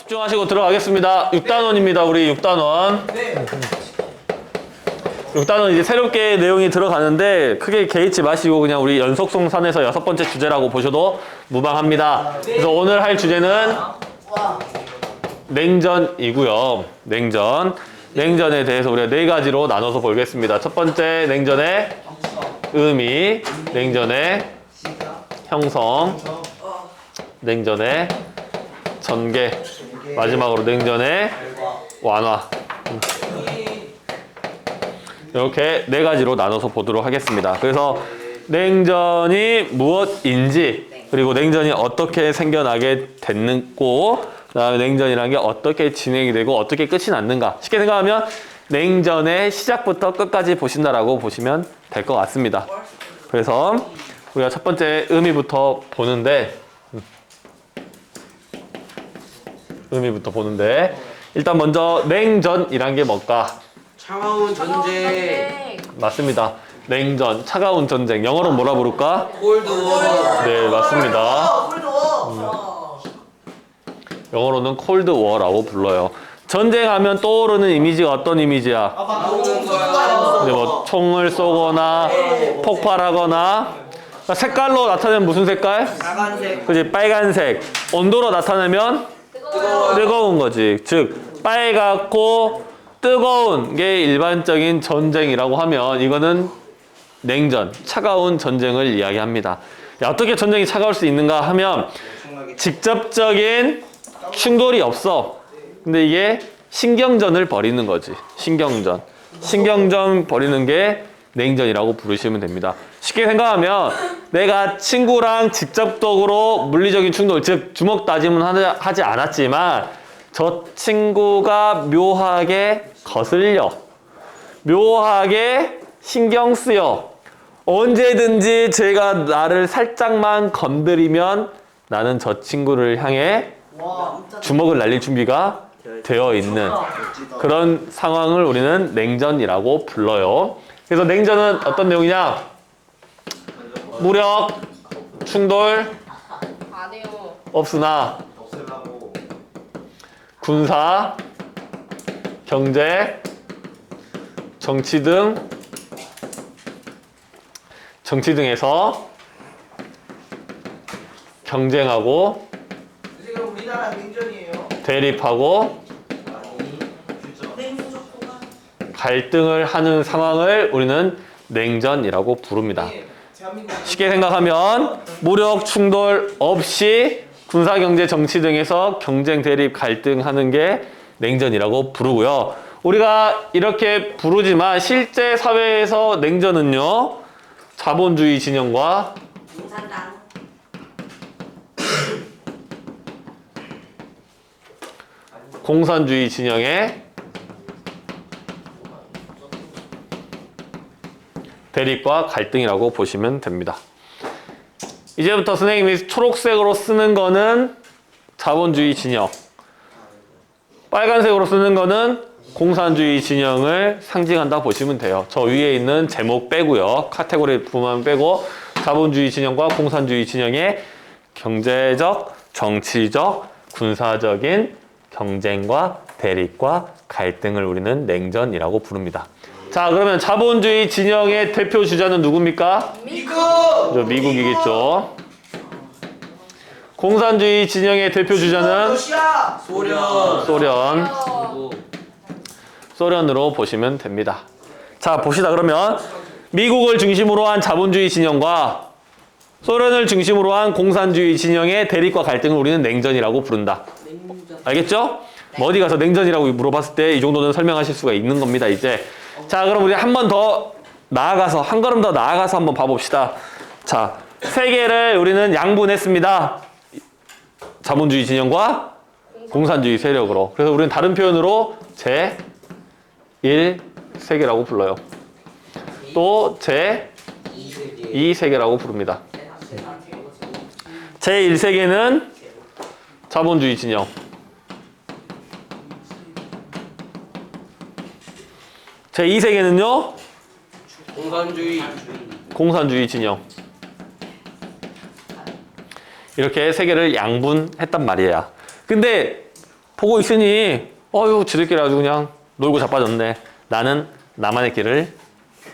집중하시고 들어가겠습니다. 6단원입니다. 우리 6단원. 네. 6단원 이제 새롭게 내용이 들어가는데 크게 개의치 마시고 그냥 우리 연속송산에서 여섯 번째 주제라고 보셔도 무방합니다. 그래서 오늘 할 주제는 와. 냉전이고요. 냉전. 냉전에 대해서 우리가 네 가지로 나눠서 보겠습니다. 첫 번째 냉전의 의미, 냉전의 형성, 냉전의 전개, 마지막으로 냉전의 완화. 이렇게 네 가지로 나눠서 보도록 하겠습니다. 그래서 냉전이 무엇인지 그리고 냉전이 어떻게 생겨나게 됐고 그다음에 냉전이라는 게 어떻게 진행이 되고 어떻게 끝이 났는가 쉽게 생각하면 냉전의 시작부터 끝까지 보신다라고 보시면 될 것 같습니다. 그래서 우리가 첫 번째 의미부터 보는데 음. 의미부터 보는데 일단 먼저 냉전이란 게 뭘까? 차가운 전쟁 맞습니다. 냉전, 차가운 전쟁. 영어로 뭐라 부를까? 콜드워 네, 맞습니다. 아, 훌륭. 영어로는 콜드 워라고 불러요. 전쟁하면 떠오르는 이미지가 어떤 이미지야? 이제 뭐 총을 쏘거나 폭발하거나 그러니까 색깔로 나타내면 무슨 색깔? 빨간색 그지 빨간색. 온도로 나타내면 뜨거운 거지. 즉 빨갛고 뜨거운 게 일반적인 전쟁이라고 하면 이거는 냉전, 차가운 전쟁을 이야기합니다. 야, 어떻게 전쟁이 차가울 수 있는가 하면 직접적인 충돌이 없어. 근데 이게 신경전을 벌이는 거지. 신경전. 신경전 벌이는 게 냉전이라고 부르시면 됩니다. 쉽게 생각하면 내가 친구랑 직접적으로 물리적인 충돌, 즉 주먹 다짐은 하지- 않았지만 저 친구가 묘하게 거슬려. 묘하게 신경 쓰여. 언제든지 제가 나를 살짝만 건드리면 나는 저 친구를 향해 와. 주먹을 날릴 준비가 되어 있는 그런 상황을 우리는 냉전이라고 불러요. 그래서 냉전은 어떤 내용이냐? 무력, 충돌. 없으나 군사, 경제, 정치 등 정치 등에서 경쟁하고. 대립하고. 갈등을 하는 상황을 우리는 냉전이라고 부릅니다. 대한민국. 쉽게 생각하면 무력 충돌 없이 군사 경제 정치 등에서 경쟁 대립 갈등하는 게 냉전이라고 부르고요. 우리가 이렇게 부르지만 실제 사회에서 냉전은요. 자본주의 진영과. 공산주의 진영의 대립과 갈등이라고 보시면 됩니다. 이제부터 선생님이 초록색으로 쓰는 거는 자본주의 진영, 빨간색으로 쓰는 거는 공산주의 진영을 상징한다 보시면 돼요. 저 위에 있는 제목 빼고요. 카테고리 부분 빼고 자본주의 진영과 공산주의 진영의 경제적, 정치적, 군사적인 경쟁과 대립과 갈등을 우리는 냉전이라고 부릅니다. 자, 그러면 자본주의 진영의 대표 주자는 누굽니까? 미국. 저 미국이겠죠. 공산주의 진영의 대표 주자는 러시아. 소련 소련. 어, 소련으로 보시면 됩니다. 자, 봅시다. 그러면 미국을 중심으로 한 자본주의 진영과 소련을 중심으로 한 공산주의 진영의 대립과 갈등을 우리는 냉전이라고 부른다. 알겠죠? 뭐 어디 가서 냉전이라고 물어봤을 때 이 정도는 설명하실 수가 있는 겁니다, 이제. 자, 그럼 우리 한 번 더 나아가서, 한 걸음 더 나아가서 한번 봐봅시다. 자, 세 개를 우리는 양분했습니다. 자본주의 진영과 공산주의 세력으로. 그래서 우리는 다른 표현으로 제 1 세계라고 불러요. 또 제 2 세계라고 부릅니다. 제 1세계는 자본주의 진영. 제 2세계는요? 공산주의 공산주의 진영. 이렇게 세 개를 양분했단 말이에요. 근데 보고 있으니 어유 지들끼리 아주 그냥 놀고 자빠졌네. 나는 나만의 길을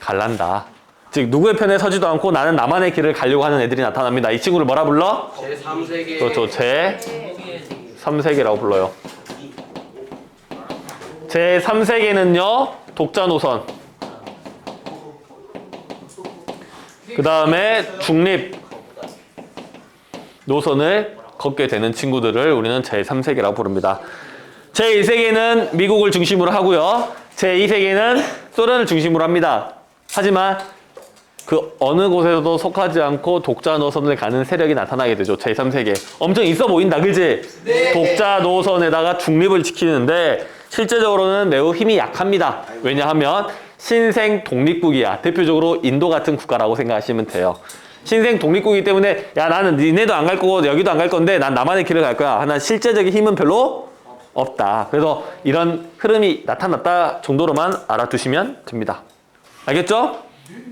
갈란다. 즉 누구의 편에 서지도 않고 나는 나만의 길을 가려고 하는 애들이 나타납니다. 이 친구를 뭐라 불러? 제 3세계 그렇죠. 제 3세계라고 불러요. 제 3세계는요. 독자 노선. 그 다음에 중립 노선을 걷게 되는 친구들을 우리는 제 3세계라고 부릅니다. 제 1세계는 미국을 중심으로 하고요. 제 2세계는 소련을 중심으로 합니다. 하지만 그 어느 곳에서도 속하지 않고 독자 노선을 가는 세력이 나타나게 되죠. 제3세계. 엄청 있어 보인다, 그지? 네. 독자 노선에다가 중립을 지키는데 실제적으로는 매우 힘이 약합니다. 왜냐하면 신생 독립국이야. 대표적으로 인도 같은 국가라고 생각하시면 돼요. 신생 독립국이기 때문에 야 나는 니네도 안 갈 거고 여기도 안 갈 건데 난 나만의 길을 갈 거야. 하나 실제적인 힘은 별로 없다. 그래서 이런 흐름이 나타났다 정도로만 알아두시면 됩니다. 알겠죠?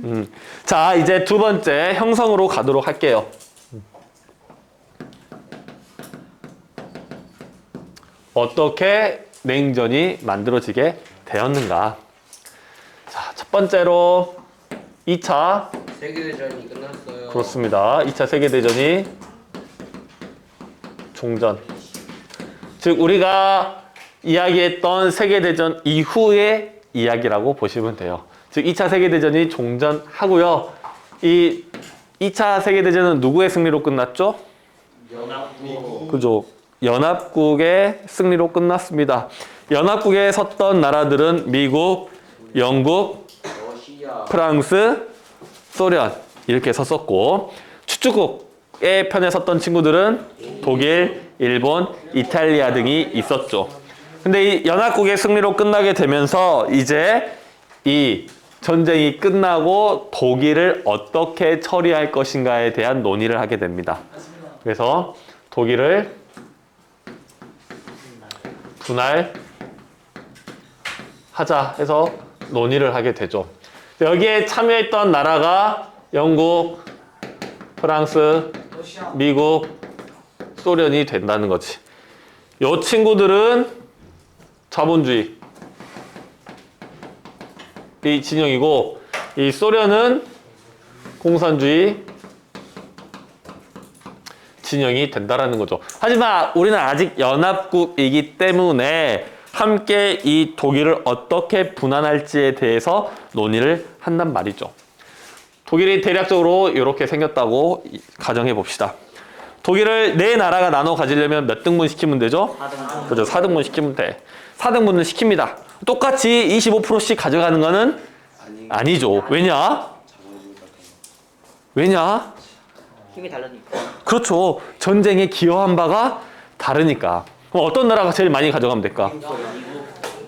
음. 자, 이제 두 번째 형성으로 가도록 할게요. 어떻게 냉전이 만들어지게 되었는가? 자, 첫 번째로 2차 세계대전이 끝났어요. 그렇습니다. 2차 세계대전이 종전. 즉, 우리가 이야기했던 세계대전 이후의 이야기라고 보시면 돼요. 즉, 2차 세계대전이 종전하고요. 이 2차 세계대전은 누구의 승리로 끝났죠? 연합국 그죠. 연합국의 승리로 끝났습니다. 연합국에 섰던 나라들은 미국, 영국, 프랑스, 소련 이렇게 섰었고 추축국의 편에 섰던 친구들은 독일, 일본, 이탈리아 등이 있었죠. 근데 이 연합국의 승리로 끝나게 되면서 이제 이 전쟁이 끝나고 독일을 어떻게 처리할 것인가에 대한 논의를 하게 됩니다. 그래서 독일을 분할하자 해서 논의를 하게 되죠. 여기에 참여했던 나라가 영국, 프랑스. 미국, 소련이 된다는 거지. 요 친구들은 자본주의 이 진영이고 이 소련은 공산주의 진영이 된다라는 거죠. 하지만 우리는 아직 연합국이기 때문에 함께 이 독일을 어떻게 분할할지에 대해서 논의를 한단 말이죠. 독일이 대략적으로 이렇게 생겼다고 이- 가정해 봅시다. 독일을 네 나라가 나눠 가지려면 몇 등분 시키면 되죠? 그죠. 4등분 시키면 돼. 4등분을 시킵니다. 똑같이 25%씩 가져가는 거는 아니죠. 왜냐? 왜냐? 힘이 다르니까. 그렇죠. 전쟁에 기여한 바가 다르니까. 그럼 어떤 나라가 제일 많이 가져가면 될까?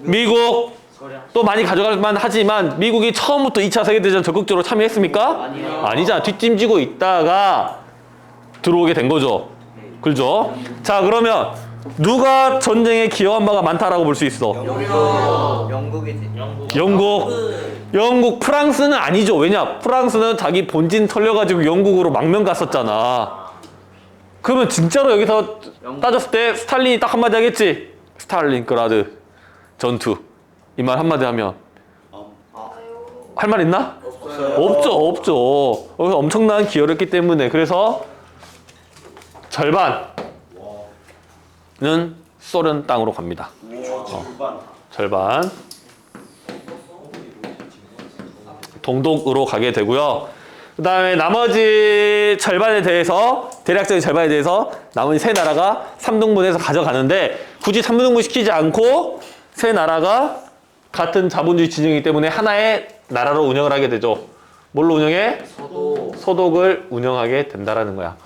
미국. 또 많이 가져갈 만 하지만 미국이 처음부터 2차 세계대전 적극적으로 참여했습니까? 아니잖아. 뒷짐지고 있다가 들어오게 된 거죠. 그죠? 자, 그러면 누가 전쟁에 기여한 바가 많다라고 볼 수 있어? 영국이지. 영국. 영국. 영국, 프랑스는 아니죠. 왜냐? 프랑스는 자기 본진 털려가지고 영국으로 망명 갔었잖아. 그러면 진짜로 여기서 따졌을 때 스탈린이 딱 한마디 하겠지? 스탈린그라드 전투. 이 말 한마디 하면. 할 말 있나? 없어요. 없죠, 없죠. 여기서 엄청난 기여를 했기 때문에. 그래서 절반 은 소련 땅으로 갑니다. 어, 절반. 동독으로 가게 되고요. 그 다음에 나머지 절반에 대해서, 대략적인 절반에 대해서 나머지 세 나라가 3등분해서 가져가는데 굳이 3등분 시키지 않고 세 나라가 같은 자본주의 진영이기 때문에 하나의 나라로 운영을 하게 되죠. 뭘로 운영해? 서도 소독을 운영하게 된다라는 거야.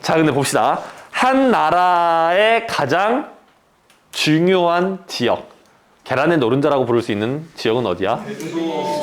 자, 근데 봅시다. 한 나라의 가장 중요한 지역. 계란의 노른자라고 부를 수 있는 지역은 어디야?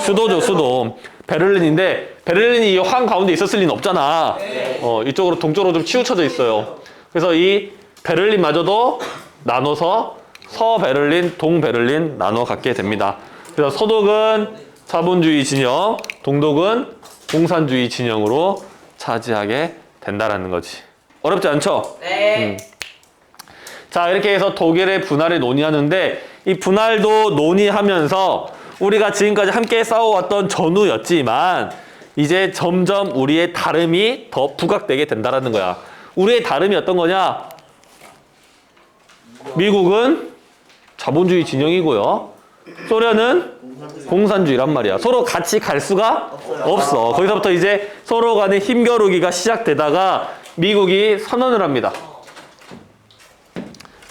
수도 죠, 수도. 베를린인데 베를린이 이한 가운데 있었을 리는 없잖아. 어, 이쪽으로 동쪽으로 좀 치우쳐져 있어요. 그래서 이 베를린마저도 나눠서 서베를린, 동베를린 나눠 갖게 됩니다. 그래서 서독은 자본주의 진영, 동독은 공산주의 진영으로 차지하게 된다라는 거지. 어렵지 않죠? 네. 자, 이렇게 해서 독일의 분할을 논의하는데 이 분할도 논의하면서 우리가 지금까지 함께 싸워왔던 전후였지만 이제 점점 우리의 다름이 더 부각되게 된다라는 거야. 우리의 다름이 어떤 거냐? 미국은 자본주의 진영이고요. 소련은 공산주의란 말이야. 서로 같이 갈 수가 없어. 거기서부터 이제 서로 간의 힘겨루기가 시작되다가 미국이 선언을 합니다.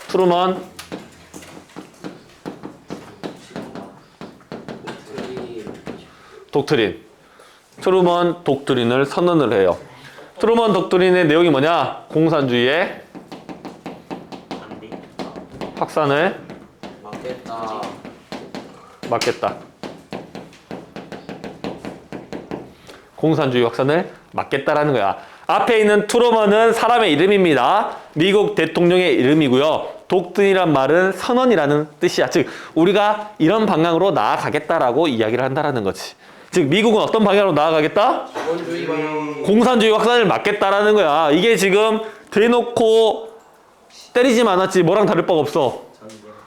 트루먼 독트린. 트루먼 독트린을 선언을 해요. 트루먼 독트린의 내용이 뭐냐? 공산주의의 확산을 맞겠다. 막겠다. 공산주의 확산을 막겠다라는 거야. 앞에 있는 트루먼은 사람의 이름입니다. 미국 대통령의 이름이고요. 독트린이란 말은 선언이라는 뜻이야. 즉 우리가 이런 방향으로 나아가겠다라고 이야기를 한다라는 거지. 즉 미국은 어떤 방향으로 나아가겠다? 공산주의 확산을 막겠다라는 거야. 이게 지금 대놓고 때리지 않았지 뭐랑 다를 바가 없어.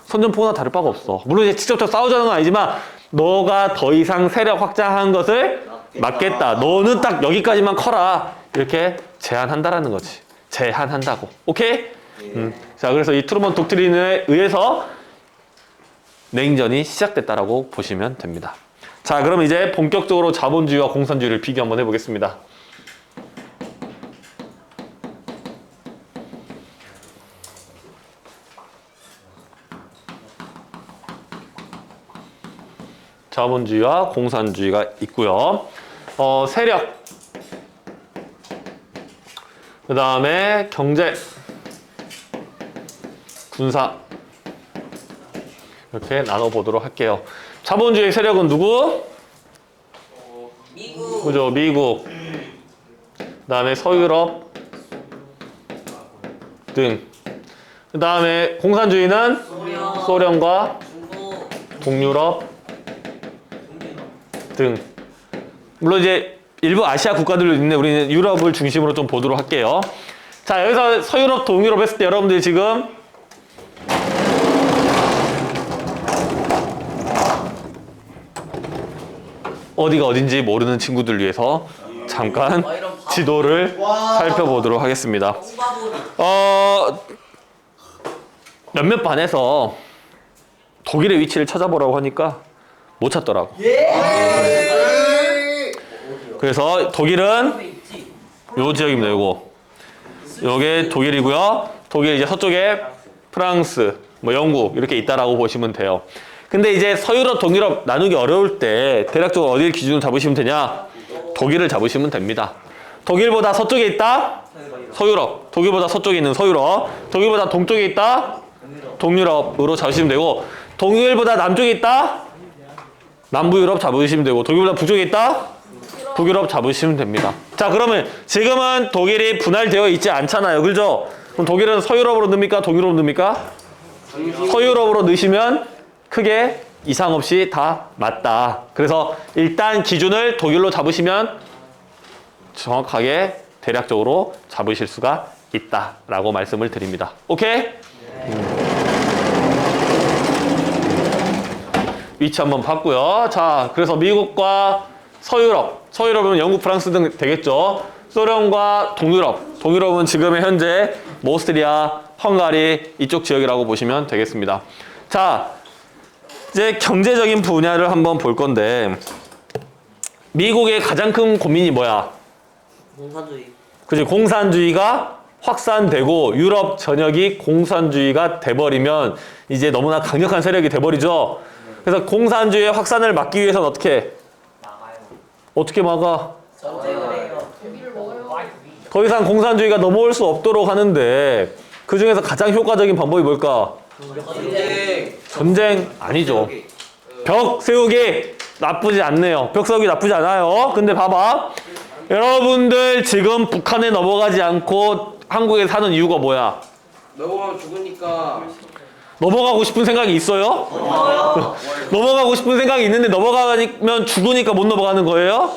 선전포고나 다를 바가 없어. 물론 이제 직접적 싸우자는 건 아니지만 너가 더 이상 세력 확장한 것을 막겠다. 너는 딱 여기까지만 커라. 이렇게 제한한다라는 거지. 제한한다고. 오케이? 음. 자, 그래서 이 트루먼 독트린에 의해서 냉전이 시작됐다라고 보시면 됩니다. 자, 그럼 이제 본격적으로 자본주의와 공산주의를 비교 한번 해보겠습니다. 자본주의와 공산주의가 있고요. 어, 세력. 그 다음에 경제. 군사. 이렇게 나눠보도록 할게요. 자본주의 세력은 누구? 미국. 그죠, 미국. 그 다음에 서유럽 등. 그 다음에 공산주의는 소련. 소련과 중국. 동유럽 등. 물론 이제 일부 아시아 국가들도 있는데 우리는 유럽을 중심으로 좀 보도록 할게요. 자, 여기서 서유럽, 동유럽 했을 때 여러분들이 지금 어디가 어딘지 모르는 친구들 위해서 잠깐. 지도를 와. 살펴보도록 하겠습니다. 어, 몇몇 반에서 독일의 위치를 찾아보라고 하니까 못 찾더라고. 그래서 독일은? 요 지역입니다. 요거. 요게 독일이고요. 독일 이제 서쪽에 프랑스, 뭐 영국 이렇게 있다라고 보시면 돼요. 근데 이제 서유럽, 동유럽 나누기 어려울 때 대략적으로 어디를 기준으로 잡으시면 되냐? 독일을 잡으시면 됩니다. 독일보다 서쪽에 있다? 서유럽. 독일보다 서쪽에 있는 서유럽. 독일보다 동쪽에 있다? 동유럽으로 잡으시면 되고 독일보다 남쪽에 있다? 남부 유럽 잡으시면 되고 독일보다 북쪽에 있다? 북유럽 잡으시면 됩니다. 자, 그러면 지금은 독일이 분할되어 있지 않잖아요. 그죠? 그럼 독일은 서유럽으로 넣습니까? 동유럽으로 넣습니까? 서유럽으로 넣으시면 크게 이상 없이 다 맞다. 그래서 일단 기준을 독일로 잡으시면 정확하게 대략적으로 잡으실 수가 있다라고 말씀을 드립니다. 오케이? 위치 한번 봤고요. 자, 그래서 미국과 서유럽, 서유럽은 영국, 프랑스 등 되겠죠. 소련과 동유럽, 동유럽은 지금의 현재 뭐 오스트리아, 헝가리 이쪽 지역이라고 보시면 되겠습니다. 자, 이제 경제적인 분야를 한번 볼 건데 미국의 가장 큰 고민이 뭐야? 공산주의. 그지 공산주의가 확산되고 유럽 전역이 공산주의가 돼버리면 이제 너무나 강력한 세력이 돼버리죠. 그래서 공산주의의 확산을 막기 위해서는 어떻게. 어떻게 막아? 전쟁을 해요. 더 이상 공산주의가 넘어올 수 없도록 하는데 그 중에서 가장 효과적인 방법이 뭘까? 전쟁. 전쟁 아니죠. 벽 세우기 나쁘지 않네요. 벽 세우기 나쁘지 않아요. 근데 봐봐. 여러분들 지금 북한에 넘어가지 않고 한국에 사는 이유가 뭐야? 넘어가면 죽으니까. 넘어가고 싶은 생각이 있어요? 넘어가고 싶은 생각이 있는데 넘어가면 죽으니까 못 넘어가는 거예요?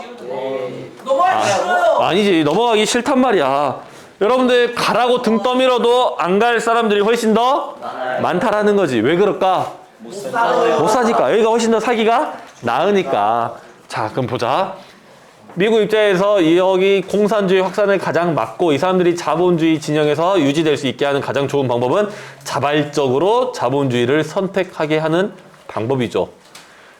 넘어갈 수 있어요. 아니지 넘어가기 싫단 말이야. 여러분들 가라고 등 떠밀어도 안 갈 사람들이 훨씬 더. 많다라는 거지. 왜 그럴까? 못 사니까. 여기가 훨씬 더 사기가 나으니까. 자, 그럼 보자. 미국 입장에서 여기 공산주의 확산을 가장 막고 이 사람들이 자본주의 진영에서 유지될 수 있게 하는 가장 좋은 방법은 자발적으로 자본주의를 선택하게 하는 방법이죠.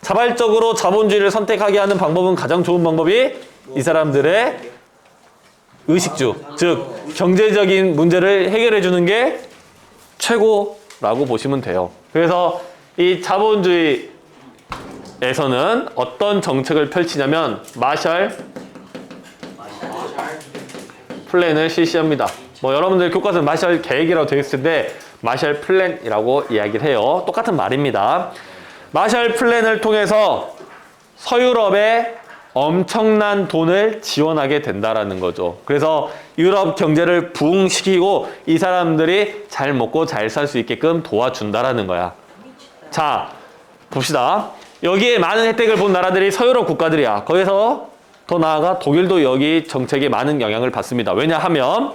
자발적으로 자본주의를 선택하게 하는 방법은 가장 좋은 방법이 이 사람들의 의식주, 즉 경제적인 문제를 해결해 주는 게 최고라고 보시면 돼요. 그래서 이 자본주의 에서는 어떤 정책을 펼치냐면 마샬 플랜을 실시합니다. 뭐 여러분들 교과서 마샬 계획이라고 되어 있을 텐데 마샬 플랜이라고 이야기를 해요. 똑같은 말입니다. 마샬 플랜을 통해서 서유럽에 엄청난 돈을 지원하게 된다라는 거죠. 그래서 유럽 경제를 부흥시키고 이 사람들이 잘 먹고 잘 살 수 있게끔 도와준다라는 거야. 자, 봅시다. 여기에 많은 혜택을 본 나라들이 서유럽 국가들이야. 거기서 더 나아가 독일도 여기 정책에 많은 영향을 받습니다. 왜냐하면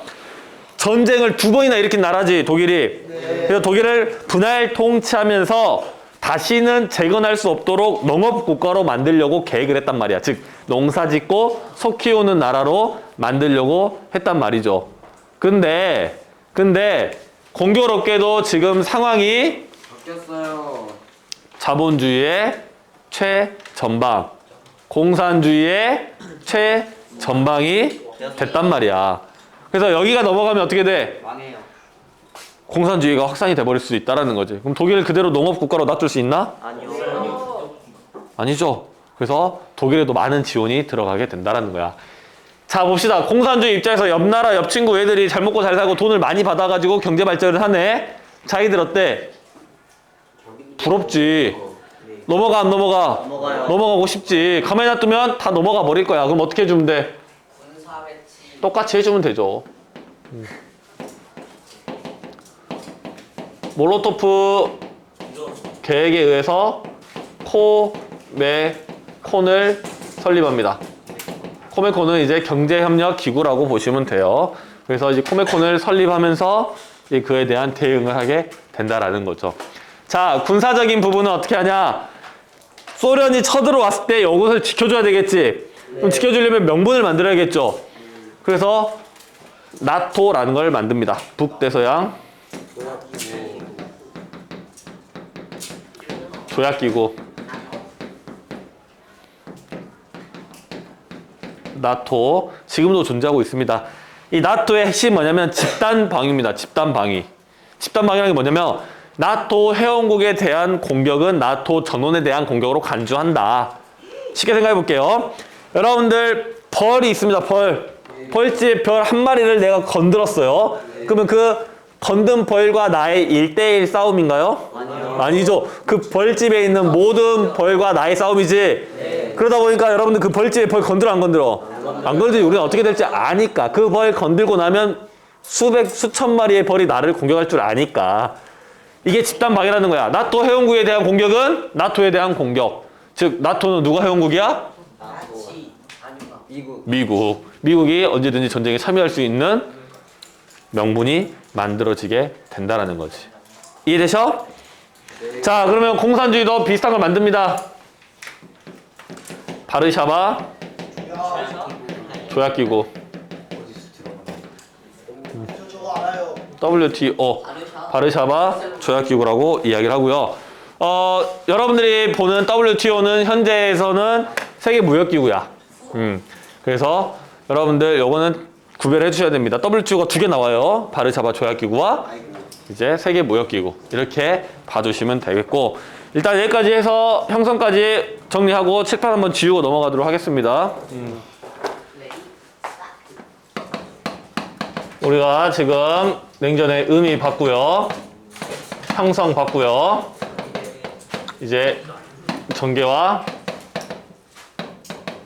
전쟁을 두 번이나 일으킨 나라지 독일이. 그래서 독일을 분할 통치하면서 다시는 재건할 수 없도록 농업 국가로 만들려고 계획을 했단 말이야. 즉 농사 짓고 소 키우는 나라로 만들려고 했단 말이죠. 근데 근데 공교롭게도 지금 상황이 바뀌었어요. 자본주의의 최전방, 공산주의의 최전방이 됐단 말이야. 그래서 여기가 넘어가면 어떻게 돼? 망해요. 공산주의가 확산이 돼버릴 수 있다라는 거지. 그럼 독일 그대로 농업 국가로 놔둘 수 있나? 아니요. 아니죠. 그래서 독일에도 많은 지원이 들어가게 된다라는 거야. 자 봅시다. 공산주의 입장에서 옆 나라 옆 친구 애들이 잘 먹고 잘 살고 돈을 많이 받아가지고 경제 발전을 하네. 자기들 어때? 부럽지. 넘어가 안 넘어가? 넘어가요. 넘어가고 싶지. 가만히 놔두면 다 넘어가 버릴 거야. 그럼 어떻게 해주면 돼? 배치. 똑같이 해주면 되죠. 음. 몰로토프 계획에 의해서 코 메 콘을 설립합니다. 코메콘은 이제 경제협력 기구라고 보시면 돼요. 그래서 이제 코메콘을 설립하면서 그에 대한 대응을 하게 된다라는 거죠. 자, 군사적인 부분은 어떻게 하냐? 소련이 쳐들어왔을 때 이것을 지켜줘야 되겠지. 그럼 지켜주려면 명분을 만들어야겠죠. 그래서 나토라는 걸 만듭니다. 북대서양 조약기구 나토 지금도 존재하고 있습니다. 이 나토의 핵심 뭐냐면 집단 방위입니다. 집단 방위. 집단 방위라는 게 뭐냐면 나토 회원국에 대한 공격은 나토 전원에 대한 공격으로 간주한다. 쉽게 생각해 볼게요. 여러분들 벌이 있습니다. 벌. 벌집 별 한 마리를 내가 건들었어요. 그러면 그 건든 벌과 나의 1대1 싸움인가요? 아니요. 아니죠. 그 벌집에 있는 모든 벌과 나의 싸움이지. 그러다 보니까 여러분들 그 벌집에 벌 건들어 안 건들어? 안 건들지. 우리는 어떻게 될지 아니까. 그 벌 건들고 나면 수백, 수천 마리의 벌이 나를 공격할 줄 아니까. 이게 집단 방해라는 거야. 나토 회원국에 대한 공격은 나토에 대한 공격. 즉, 나토는 누가 회원국이야? 미국. 미국이 언제든지 전쟁에 참여할 수 있는 명분이 만들어지게 된다라는 거지. 이해되셔? 자, 그러면 공산주의도 비슷한 걸 만듭니다. 바르샤바 조약기구 WTO 바르샤바 조약기구라고 이야기를 하고요. 어, 여러분들이 보는 WTO는 현재에서는 세계 무역기구야. 음, 그래서 여러분들 요거는 구별해 주셔야 됩니다. WTO가 두 개 나와요. 바르샤바 조약기구와 이제 세계 무역기구 이렇게 봐주시면 되겠고 일단 여기까지 해서 형성까지 정리하고 칠판 한번 지우고 넘어가도록 하겠습니다. 음. 우리가 지금 냉전의 의미 봤고요. 형성 봤고요. 이제 전개와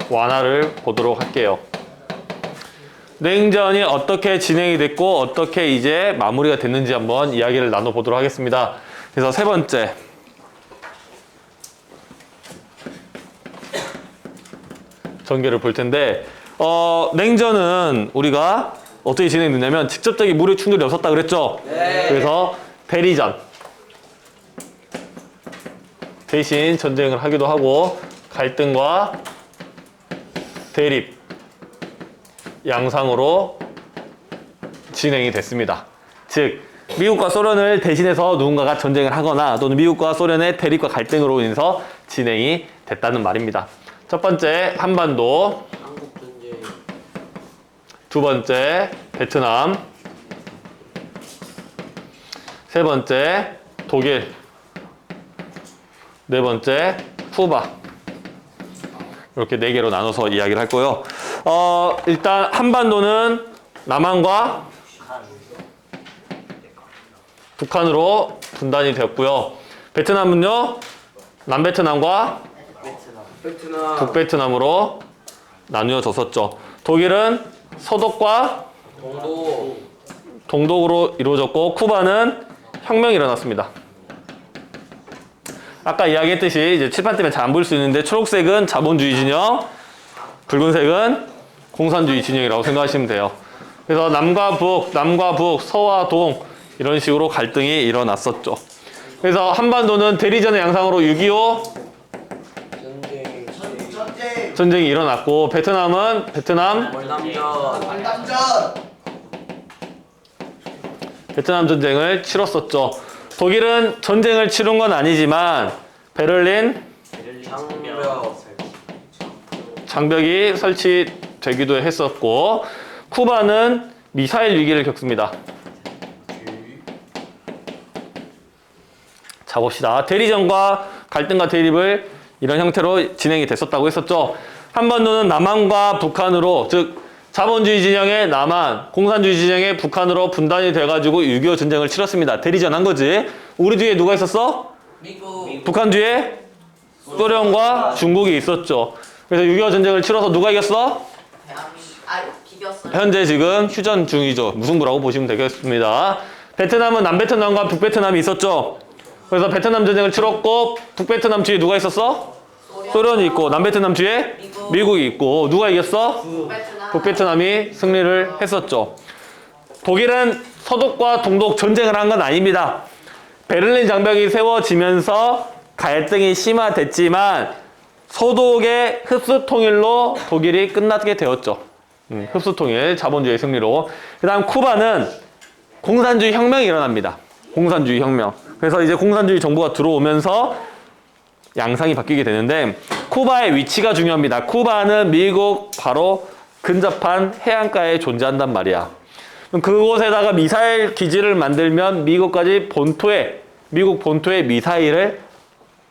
완화를 보도록 할게요. 냉전이 어떻게 진행이 됐고 어떻게 이제 마무리가 됐는지 한번 이야기를 나눠보도록 하겠습니다. 그래서 세 번째 전개를 볼 텐데 어, 냉전은 우리가 어떻게 진행됐냐면 직접적인 무력 충돌이 없었다 그랬죠? 네. 그래서 대리전 대신 전쟁을 하기도 하고 갈등과 대립 양상으로 진행이 됐습니다. 즉 미국과 소련을 대신해서 누군가가 전쟁을 하거나 또는 미국과 소련의 대립과 갈등으로 인해서 진행이 됐다는 말입니다. 첫 번째 한반도. 두 번째 베트남, 세 번째 독일, 네 번째 쿠바. 이렇게 네 개로 나눠서 이야기를 할 거예요. 어, 일단 한반도는 남한과 북한으로 분단이 되었고요. 베트남은요, 남베트남과 베트남. 북베트남으로 나누어졌었죠. 독일은 서독과. 동독으로 이루어졌고 쿠바는 혁명이 일어났습니다. 아까 이야기했듯이 이제 칠판 때문에 잘 안 보일 수 있는데 초록색은 자본주의 진영, 붉은색은 공산주의 진영이라고 생각하시면 돼요. 그래서 남과 북, 남과 북, 서와 동 이런 식으로 갈등이 일어났었죠. 그래서 한반도는 대리전의 양상으로 6.25 전쟁. 전쟁. 전쟁이 일어났고 베트남은 베트남. 베트남 전쟁을 치렀었죠. 독일은 전쟁을 치른 건 아니지만 베를린 장벽. 장벽이 설치되기도 했었고 쿠바는 미사일 위기를 겪습니다. 자 봅시다. 대리전과 갈등과 대립을 이런 형태로 진행이 됐었다고 했었죠. 한반도는 남한과 북한으로 즉 자본주의 진영의 남한, 공산주의 진영의 북한으로 분단이 돼가지고 6.25 전쟁을 치렀습니다. 대리전 한 거지. 우리 뒤에 누가 있었어? 미국. 북한 뒤에 소련과 중국이 있었죠. 그래서 6.25 전쟁을 치러서 누가 이겼어? 현재 지금 휴전 중이죠. 무승부라고 보시면 되겠습니다. 베트남은 남베트남과 북베트남이 있었죠. 그래서 베트남 전쟁을 치렀고 북베트남 뒤에 누가 있었어? 소련이 있고 남베트남 뒤에 미국. 미국이 있고 누가 이겼어? 베트남. 북베트남 이 승리를 했었죠. 독일은 서독과 동독 전쟁을 한 건 아닙니다. 베를린 장벽이 세워지면서 갈등이 심화됐지만 서독의 흡수 통일로 독일이 끝나게 되었죠. 음, 흡수 통일, 자본주의 승리로. 그다음 쿠바는 공산주의 혁명이 일어납니다. 공산주의 혁명. 그래서 이제 공산주의 정부가 들어오면서 양상이 바뀌게 되는데 쿠바의 위치가 중요합니다. 쿠바는 미국 바로 근접한 해안가에 존재한단 말이야. 그곳에다가 미사일 기지를 만들면 미국까지 본토에 미국 본토에 미사일을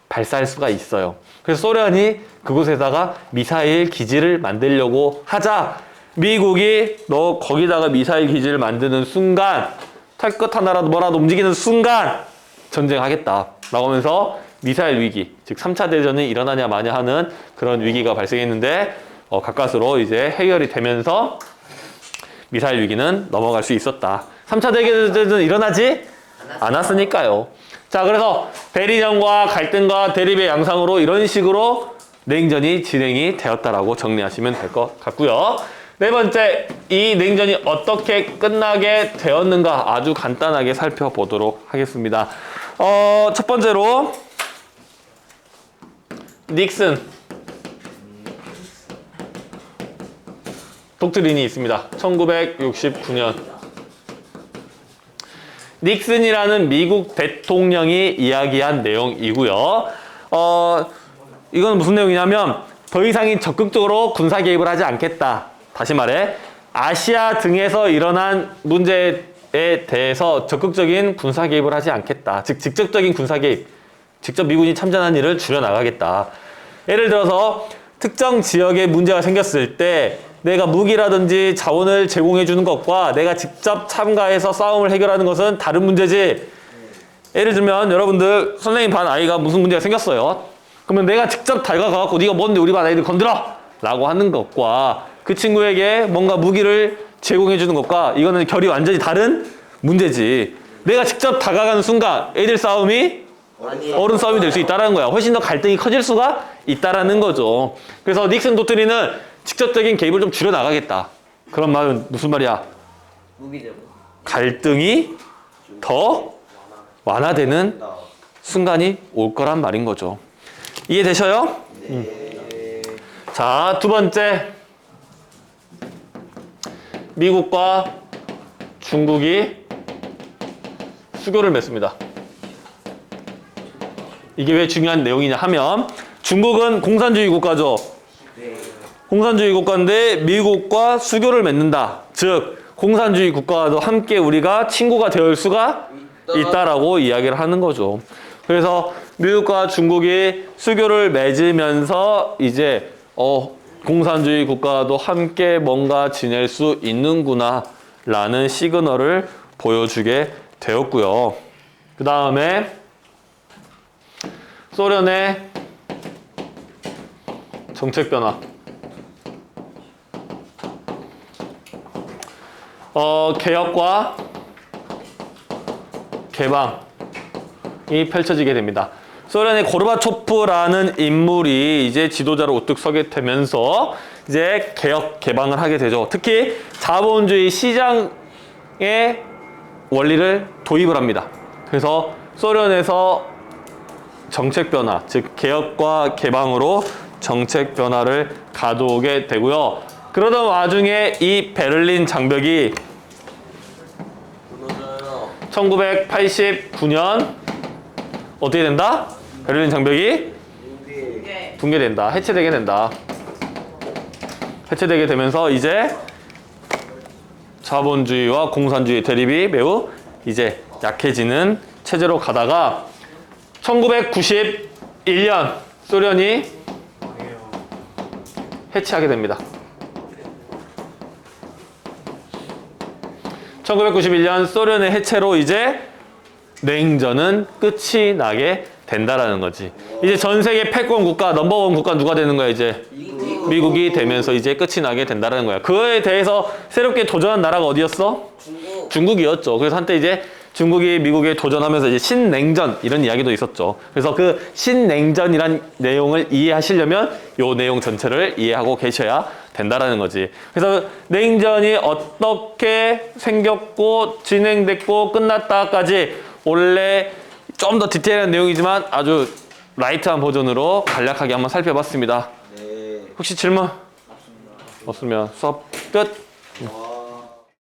발사할 수가 있어요. 그래서 소련이 그곳에다가 미사일 기지를 만들려고 하자 미국이 너 거기다가 미사일 기지를 만드는 순간 털끝 하나라도 뭐라도 움직이는 순간 전쟁하겠다. 나오면서 미사일 위기, 즉 3차 대전이 일어나냐 마냐 하는 그런 위기가 발생했는데 어, 가까스로 이제 해결이 되면서 미사일 위기는 넘어갈 수 있었다. 3차 대전은 일어나지 않았으니까요. 자, 그래서 대리전과 갈등과 대립의 양상으로 이런 식으로 냉전이 진행이 되었다라고 정리하시면 될 것 같고요. 네 번째, 이 냉전이 어떻게 끝나게 되었는가 아주 간단하게 살펴보도록 하겠습니다. 어, 첫 번째로 닉슨 독트린이 있습니다. 1969년 닉슨이라는 미국 대통령이 이야기한 내용이고요. 어, 이건 무슨 내용이냐면 더 이상이 적극적으로 군사 개입을 하지 않겠다. 다시 말해 아시아 등에서 일어난 문제 에 대해서 적극적인 군사 개입을 하지 않겠다. 즉 직접적인 군사 개입, 직접 미군이 참전한 일을 줄여 나가겠다. 예를 들어서 특정 지역에 문제가 생겼을 때 내가 무기라든지 자원을 제공해 주는 것과 내가 직접 참가해서 싸움을 해결하는 것은 다른 문제지. 예를 들면 여러분들 선생님 반 아이가 무슨 문제가 생겼어요. 그러면 내가 직접 다가가갖고 네가 뭔데 우리 반 아이들 건드려! 라고 하는 것과 그 친구에게 뭔가 무기를 제공해 주는 것과 이거는 결이 완전히 다른 문제지. 내가 직접 다가가는 순간 애들 싸움이 어른 싸움이 될 수 있다라는 거야. 훨씬 더 갈등이 커질 수가 있다라는 거죠. 그래서 닉슨 도트리는 직접적인 개입을 좀 줄여 나가겠다. 그런 말은 무슨 말이야? 갈등이 더 완화되는 순간이 올 거란 말인 거죠. 이해되셔요? 음. 자, 두 번째. 미국과 중국이 수교를 맺습니다. 이게 왜 중요한 내용이냐 하면 중국은 공산주의 국가죠. 공산주의 국가인데 미국과 수교를 맺는다. 즉 공산주의 국가와도 함께 우리가 친구가 될 수가 있다라고 이야기를 하는 거죠. 그래서 미국과 중국이 수교를 맺으면서 이제 어 공산주의 국가와도 함께 뭔가 지낼 수 있는구나 라는 시그널을 보여주게 되었고요. 그 다음에 소련의 정책 변화. 어, 개혁과 개방이 펼쳐지게 됩니다. 소련의 고르바초프라는 인물이 이제 지도자로 우뚝 서게 되면서 이제 개혁 개방을 하게 되죠. 특히 자본주의 시장의 원리를 도입을 합니다. 그래서 소련에서 정책 변화, 즉 개혁과 개방으로 정책 변화를 가져오게 되고요. 그러던 와중에 이 베를린 장벽이 무너져요. 1989년 어떻게 된다? 베를린 장벽이. 이게 붕괴된다. 해체되게 된다. 해체되게 되면서 이제 자본주의와 공산주의 대립이 매우 이제 약해지는 체제로 가다가 1991년 소련이 해체하게 됩니다. 1991년 소련의 해체로 이제 냉전은 끝이 나게 된다라는 거지. 이제 전 세계 패권 국가 넘버원 국가 누가 되는 거야 이제 미국이 되면서 이제 끝이 나게 된다라는 거야. 그거에 대해서 새롭게 도전한 나라가 어디였어? 중국. 중국이었죠. 그래서 한때 이제 중국이 미국에 도전하면서 이제 신냉전 이런 이야기도 있었죠. 그래서 그 신냉전이란 내용을 이해하시려면 요 내용 전체를 이해하고 계셔야 된다라는 거지. 그래서 냉전이 어떻게 생겼고 진행됐고 끝났다까지 원래 좀 더 디테일한 내용이지만 아주 라이트한 버전으로 간략하게 한번 살펴봤습니다. 네. 혹시 질문? 없으면 수업 끝. 와.